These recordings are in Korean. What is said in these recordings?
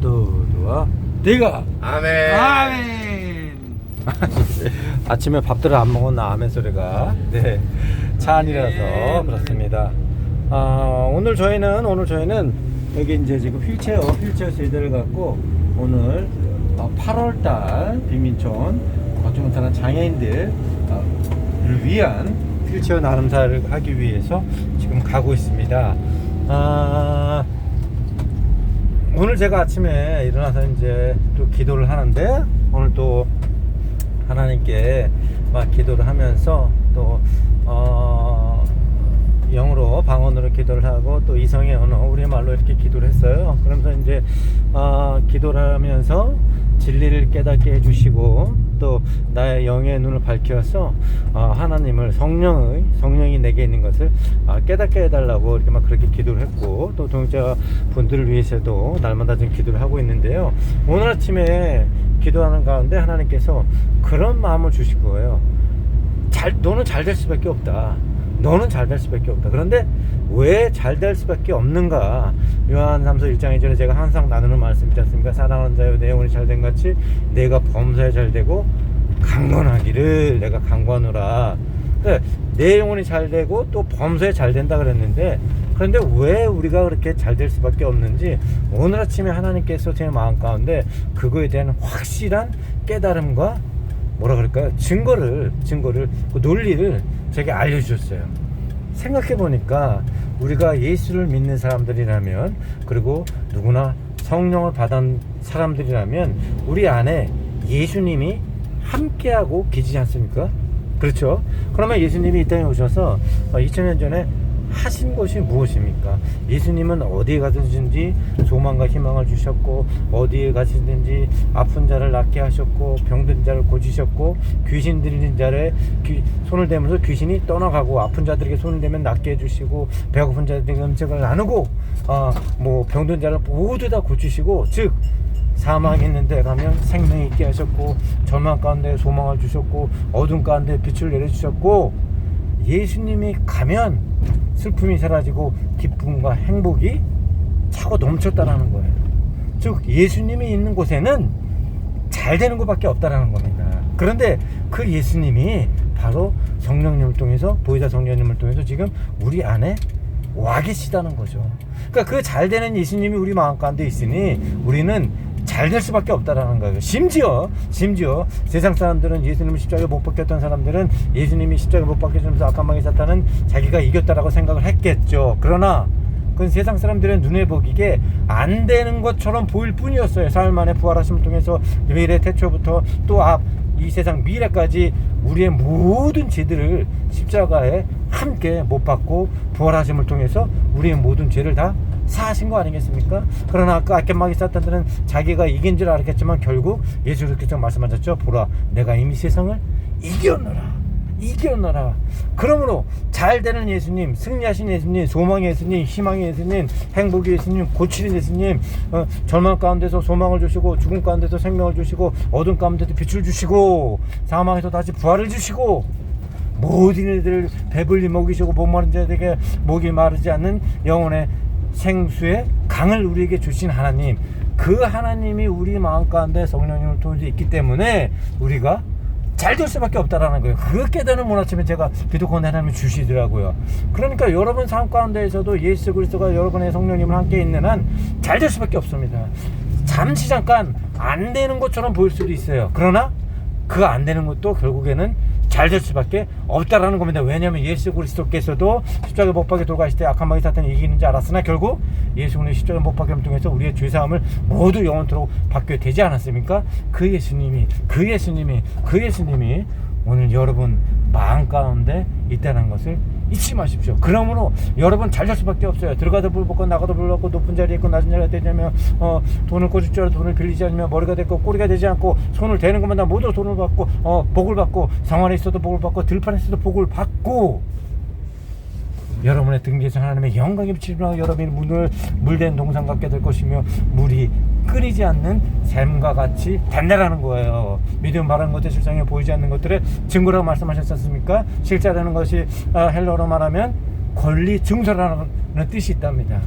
도도와 대가 아멘. 아멘. 아침에 밥들을 안 먹었나 아멘 소리가 네. 차 안이라서 그렇습니다. 아, 오늘 저희는 오늘 저희는 여기 이제 지금 휠체어 휠체어 세대를 갖고 오늘 8월달 빈민촌 걷지 못하는 장애인들 어, 를 위한 휠체어 나눔사를 하기 위해서 지금 가고 있습니다. 아, 오늘 제가 아침에 일어나서 이제 또 기도를 하는데 오늘 또 하나님께 막 기도를 하면서 또 어, 영어로 방언으로 기도를 하고 또 이성의 언어 우리말로 이렇게 기도를 했어요. 그러면서 이제 어, 기도를 하면서 진리를 깨닫게 해주시고 또 나의 영의 눈을 밝혀서 어, 하나님을 성령의 성령이 내게 있는 것을 어, 깨닫게 해달라고 이렇게 막 그렇게 기도를 했고 또 동자 분들을 위해서도 날마다 좀 기도를 하고 있는데요. 오늘 아침에 기도하는 가운데 하나님께서 그런 마음을 주실 거예요. 잘 너는 잘 될 수밖에 없다. 너는 잘 될 수밖에 없다. 그런데 왜 잘 될 수밖에 없는가? 요한 삼서 1장 2절에 제가 항상 나누는 말씀 있지 않습니까? 사랑하는 자여 내 영혼이 잘 된 같이 내가 범사에 잘 되고 강건하기를 내가 강건하노라. 그래, 내 영혼이 잘 되고 또 범사에 잘 된다 그랬는데 그런데 왜 우리가 그렇게 잘 될 수밖에 없는지 오늘 아침에 하나님께서 제 마음 가운데 그거에 대한 확실한 깨달음과 뭐라 그럴까요? 증거를 증거를 그 논리를 제게 알려주셨어요. 생각해 보니까 우리가 예수를 믿는 사람들이라면 그리고 누구나 성령을 받은 사람들이라면 우리 안에 예수님이 함께하고 계시지 않습니까? 그렇죠? 그러면 예수님이 이 땅에 오셔서 2000년 전에 하신 것이 무엇입니까? 예수님은 어디에 가든지 소망과 희망을 주셨고 어디에 가시든지 아픈 자를 낫게 하셨고 병든 자를 고치셨고 귀신 들린 자를 귀- 손을 대면서 귀신이 떠나가고 아픈 자들에게 손을 대면 낫게 해주시고 배고픈 자들에게 음식을 나누고 아, 뭐 병든 자를 모두 다 고치시고 즉 사망이 있는데 가면 생명이 있게 하셨고 절망 가운데 소망을 주셨고 어둠 가운데 빛을 내려주셨고 예수님이 가면 슬픔이 사라지고 기쁨과 행복이 차고 넘쳤다라는 거예요. 즉 예수님이 있는 곳에는 잘 되는 것밖에 없다라는 겁니다. 그런데 그 예수님이 바로 성령님을 통해서 보이자 성령님을 통해서 지금 우리 안에 와 계시다는 거죠. 그러니까 그 잘 되는 예수님이 우리 마음 가운데 있으니 우리는 잘 될 수밖에 없다라는 거예요. 심지어 심지어 세상 사람들은 예수님을 십자가에 못 박혔던 사람들은 예수님이 십자가에 못 박혀주면서 악한 마귀 사탄은 자기가 이겼다라고 생각을 했겠죠. 그러나 그건 세상 사람들의 눈에 보기에 안 되는 것처럼 보일 뿐이었어요. 사흘 만에 부활하심을 통해서 미래 태초부터 또 앞 이 세상 미래까지 우리의 모든 죄들을 십자가에 함께 못 받고 부활하심을 통해서 우리의 모든 죄를 다 사하신 거 아니겠습니까? 그러나 아까 악견마귀 사탄들은 자기가 이긴 줄 알았겠지만 결국 예수께서 말씀하셨죠. 보라, 내가 이미 세상을 이겼노라. 이겼노라. 그러므로 잘 되는 예수님, 승리하신 예수님, 소망의 예수님, 희망의 예수님, 행복의 예수님, 고치는 예수님, 어, 절망 가운데서 소망을 주시고, 죽음 가운데서 생명을 주시고, 어둠 가운데서 빛을 주시고, 사망에서 다시 부활을 주시고, 모든 일들을 배불리 먹이시고 못 마른 자들에게 목이 마르지 않는 영혼의 생수의 강을 우리에게 주신 하나님 그 하나님이 우리 마음 가운데 성령님을 통해서 있기 때문에 우리가 잘 될 수밖에 없다라는 거예요. 그 깨달음을 오늘 아침에 제가 기도권 하나님이 주시더라고요. 그러니까 여러분 삶 가운데에서도 예수 그리스도가 여러분의 성령님을 함께 있는 한 잘 될 수밖에 없습니다. 잠시 잠깐 안 되는 것처럼 보일 수도 있어요. 그러나 그 안 되는 것도 결국에는 잘 될 수밖에 없다라는 겁니다. 왜냐하면 예수 그리스도께서도 십자가 못 박혀 돌아가실 때 악한 마귀 사탄이 이기는 줄 알았으나 결국 예수 그리스도 십자가 못 박힘을 통해서 우리의 죄 사함을 모두 영원토록 받게 되지 않았습니까? 그 예수님이 그 예수님이 그 예수님이 오늘 여러분 마음 가운데 있다는 것을 잊지 마십시오. 그러므로 여러분 잘 될 수밖에 없어요. 들어가도 불 붙고 나가도 불 붙고 높은 자리에 있고 낮은 자리에 되냐면 어, 돈을 꽂을 줄 돈을 빌리지 않으면 머리가 됐고 꼬리가 되지 않고 손을 대는 것마다 모두 돈을 받고 어, 복을 받고 상환에 있어도 복을 받고 들판에 있어도 복을 받고 여러분의 등기에서 하나님의 영광이 비치며 여러분이 문을 물된 동상 같게 될 것이며 물이 끊이지 않는 샘과 같이 된다라는 거예요. 믿음 바라는 것들 실상에 보이지 않는 것들의 증거라고 말씀하셨지 않습니까? 실제라는 것이 아, 헬러로 말하면 권리 증서라는 뜻이 있답니다.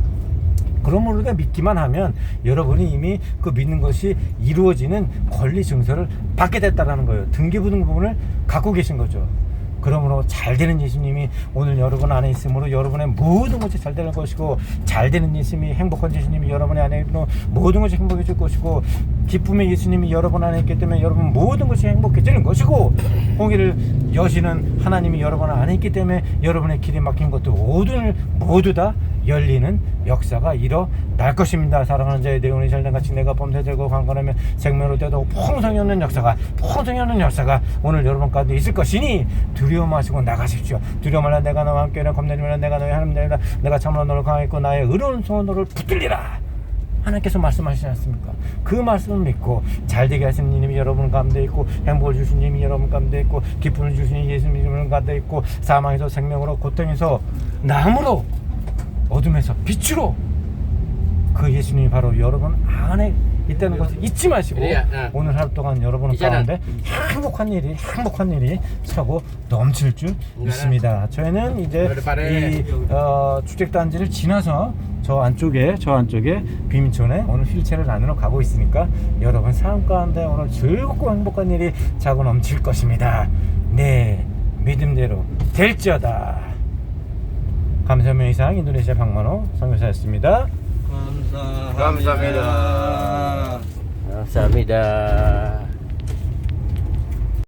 우리가 믿기만 하면 여러분이 이미 그 믿는 것이 이루어지는 권리 증서를 받게 됐다라는 거예요. 등기부등 부분을 갖고 계신 거죠. 그러므로 잘 되는 예수님이 오늘 여러분 안에 있으므로 여러분의 모든 것이 잘 되는 것이고 잘 되는 예수님이 행복한 예수님이 여러분의 안에 있으므로 모든 것이 행복해질 것이고 기쁨의 예수님이 여러분 안에 있기 때문에 여러분 모든 것이 행복해지는 것이고 공의를 여시는 하나님이 여러분 안에 있기 때문에 여러분의 길이 막힌 것도 모든 모두 다 열리는 역사가 일어날 것입니다. 사랑하는 자의 대운이 잘된 같이 내가 범죄되고 강건하면 생명으로 되도 풍성이 없는 역사가 풍성이 없는 역사가 오늘 여러분 가운데 있을 것이니 두려워 마시고 나가십시오. 두려워 말라 내가 너와 함께는 겁내지 말라 내가 너의 하나님 되리라 내가 참으로 너를 강하겠고 나의 의로운 손으로 붙들리라. 하나님께서 말씀하시지 않습니까? 그 말씀을 믿고 잘되게 하시는 이님이 여러분 가운데 있고 행복을 주신 이님이 여러분 가운데 있고 기쁨을 예수님이 여러분 가운데 있고 사망에서 생명으로 고통에서 나무로 어둠에서 빛으로 그 예수님이 바로 여러분 안에 있다는 것을 잊지 마시고 그래야, 어. 오늘 하루 동안 여러분 이제는- 가운데 행복한 일이 행복한 일이 차고 넘칠 줄 믿습니다. 저희는 이제. 이 어, 주택단지를 지나서 저 안쪽에 저 안쪽에 비민촌에 오늘 휠체어를 안으로 가고 있으니까 여러분 삶 가운데 오늘 즐겁고 행복한 일이 차고 넘칠 것입니다. 네 믿음대로 될지어다. 감사명 이상 인도네시아 박만호 선교사였습니다. 감사합니다. 감사합니다. 감사합니다.